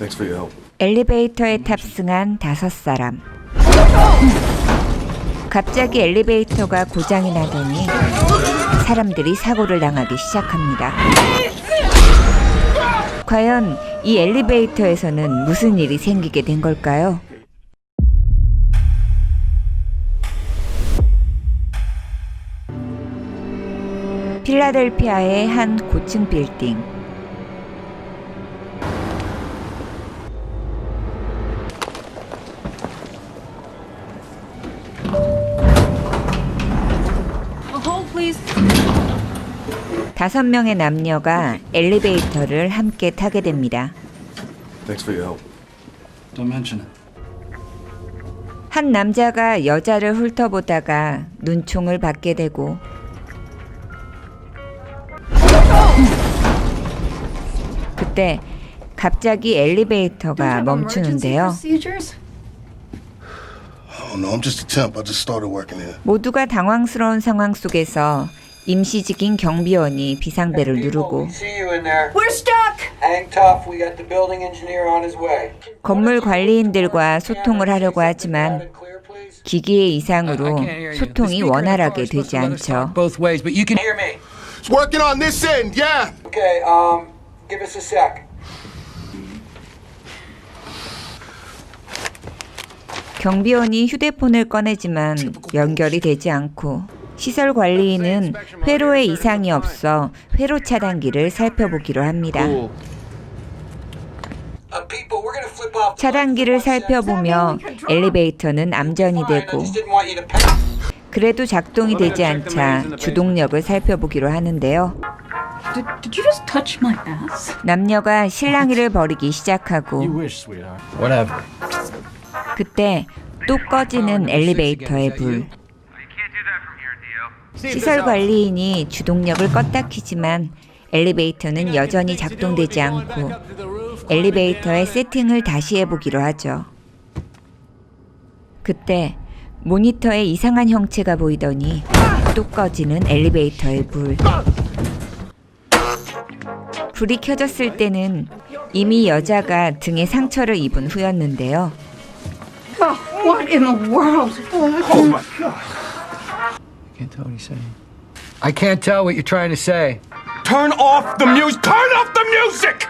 Thanks for your help. 엘리베이터에 탑승한 다섯 사람. 갑자기 엘리베이터가 고장이 나더니 사람들이 사고를 당하기 시작합니다. 과연 이 엘리베이터에서는 무슨 일이 생기게 된 걸까요? 필라델피아의 한 고층 빌딩. 다섯 명의 남녀가 엘리베이터를 함께 타게 됩니다. Thanks for your help. Don't mention it. 한 남자가 여자를 훑어보다가 눈총을 받게 되고 그때 갑자기 엘리베이터가 멈추는데요. Procedures? Oh no, I'm just a temp. I just started working here. 모두가 당황스러운 상황 속에서 임시직인 경비원이 비상벨을 누르고 We see you in there. We're stuck! Hang tough. We got the building engineer on his way. 건물 관리인들과 소통을 하려고 하지만. 기기의 이상으로 소통이 원활하게 되지 않죠. Both ways, but you can Hear me. It's working on this end, yeah. Okay. Um, give us a sec. 경비원이 휴대폰을 꺼내지만 연결이 되지 않고 시설 관리인은 회로에 이상이 없어 회로 차단기를 살펴보기로 합니다. Uh, people, we're gonna flip off. the 차단기를. 살펴보며 엘리베이터는 암전이 되고. 그래도 작동이 되지 않자 주동력을 살펴보기로 하는데요. Did, did you just touch my ass? 남녀가 실랑이를 벌이기 시작하고. 그때 또 꺼지는 엘리베이터의 불. 시설 관리인이 주동력을 껐다 키지만 엘리베이터는 여전히 작동되지 않고 엘리베이터의 세팅을 다시 해보기로 하죠. 그때 모니터에 이상한 형체가 보이더니 또 꺼지는 엘리베이터의 불. 불이 켜졌을 때는 이미 여자가 등에 상처를 입은 후였는데요. Oh, Can't tell what he's saying. I can't tell what you're trying to say. Turn off the music! Turn off the music!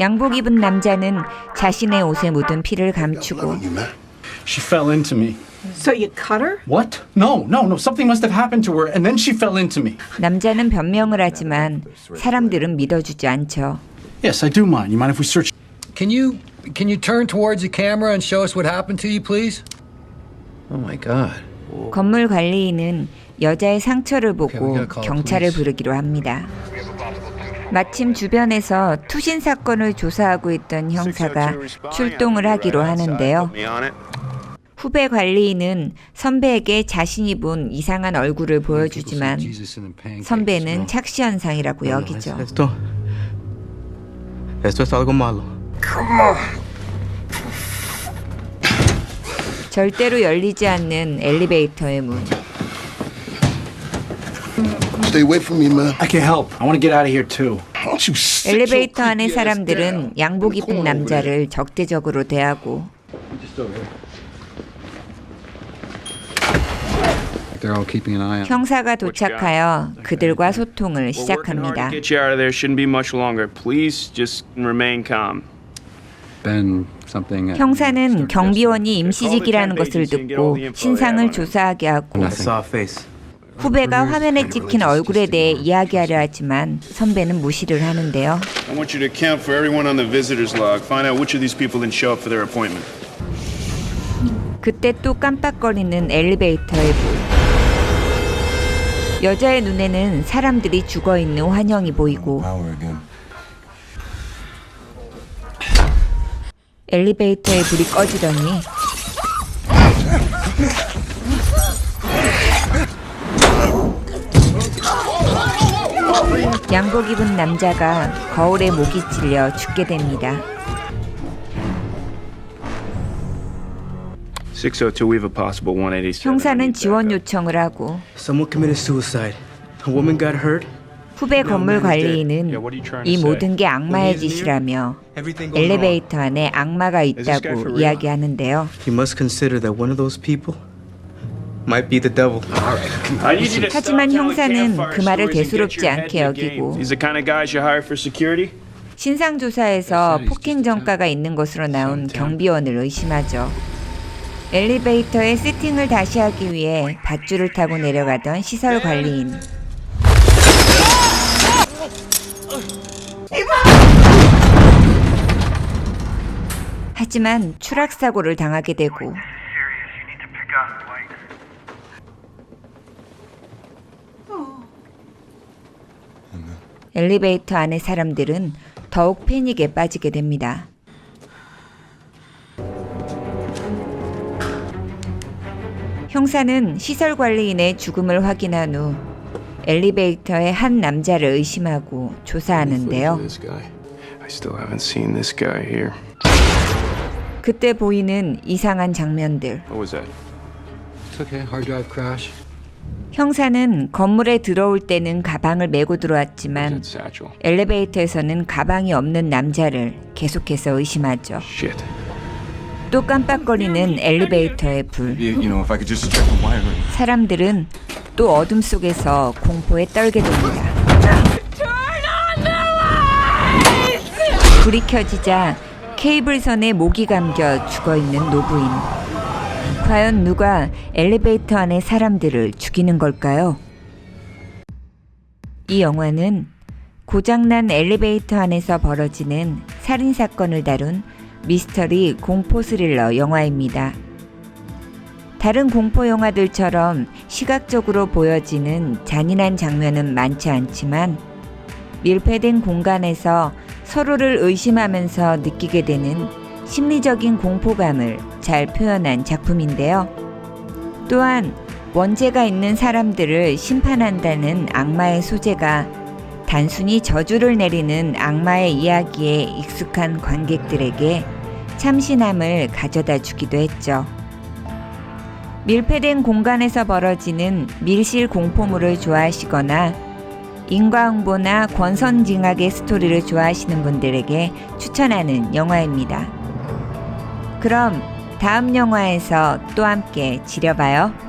양복 입은 남자는 자신의 옷에 묻은 피를 감추고 You man. She fell into me. So you cut her? What? No, no, no. Something must have happened to her, and then she fell into me. 남자는 변명을 하지만 사람들은 믿어주지 않죠. Yes, I do mind. You mind if we search? Can you can you turn towards the camera and show us what happened to you, please? Oh my God. 건물 관리인은 여자의 상처를 보고 경찰을. 부르기로 합니다. 마침 주변에서 투신 사건을 조사하고 있던 형사가 출동을 하기로 하는데요. 후배 관리인은 선배에게 자신이 본 이상한 얼굴을 보여주지만. 선배는 착시 현상이라고 여기죠. 절대로 열리지 않는 엘리베이터의 문. Stay away from me, man. I can help. I want to get out of here too. Don't you your 엘리베이터 안의 사람들은? 양복 입은 남자를 적대적으로 대하고 They're all keeping an eye on. 형사가 도착하여 그들과 소통을 We're working hard 시작합니다. to get you out of there. Shouldn't be much longer. Please just remain calm. Ben 형사는 경비원이 임시직이라는 것을 듣고 신상을 조사하게 하고 I saw a face. 후배가 화면에 찍힌 얼굴에 대해 이야기하려 하지만 선배는 무시를 하는데요. I want you to account for everyone on the visitors log. Find out which of these people didn't show up for their appointment. 그때 또 깜빡거리는 엘리베이터의 불. 여자의 눈에는 사람들이 죽어 있는 환영이 보이고 엘리베이터의 불이 꺼지더니 양복 입은 남자가 거울에 목이 찔려 죽게 됩니다. 602, we have a possible 187. 형사는 지원 요청을 하고 Someone committed suicide. A woman got hurt. 후배 건물 관리인은 이 모든 게 악마의 짓이라며 엘리베이터 안에 악마가 있다고 이야기하는데요. You must consider that one of those people might be the devil. 하지만 형사는 그 말을 대수롭지 않게. 여기고? 신상 조사에서 폭행 전과가 있는 것으로 나온 경비원을 의심하죠. 엘리베이터의 세팅을 다시 하기 위해 밧줄을 타고 내려가던 시설 관리인. 하지만 추락 사고를 당하게 되고 엘리베이터 안의 사람들은 더욱 패닉에 빠지게 됩니다. 형사는 시설 관리인의 죽음을 확인한 후 엘리베이터의 한 남자를 의심하고 조사하는데요. This guy. I still haven't seen this guy here. 그때 보이는 이상한 장면들. What was that? It's okay. Hard drive crash. 형사는 건물에 들어올 때는 가방을 메고 들어왔지만. 엘리베이터에서는 가방이 없는 남자를 계속해서 의심하죠. Shit. 또 깜빡거리는 엘리베이터의 불. You, you know, if I could just check the wiring. 사람들은 또 어둠 속에서 공포에 떨게 됩니다. 불이 켜지자 케이블선에 목이 감겨 죽어 있는 노부인. 과연 누가 엘리베이터 안의 사람들을 죽이는 걸까요? 이 영화는 고장난 엘리베이터 안에서 벌어지는 살인 사건을 다룬 미스터리 공포 스릴러 영화입니다. 다른 공포 영화들처럼 시각적으로 보여지는 잔인한 장면은 많지 않지만 밀폐된 공간에서 서로를 의심하면서 느끼게 되는 심리적인 공포감을 잘 표현한 작품인데요. 또한 원죄가 있는 사람들을 심판한다는 악마의 소재가 단순히 저주를 내리는 악마의 이야기에 익숙한 관객들에게 참신함을 가져다 주기도 했죠. 밀폐된 공간에서 벌어지는 밀실 공포물을 좋아하시거나 인과응보나 권선징악의 스토리를 좋아하시는 분들에게 추천하는 영화입니다. 그럼 다음 영화에서 또 함께 지려봐요.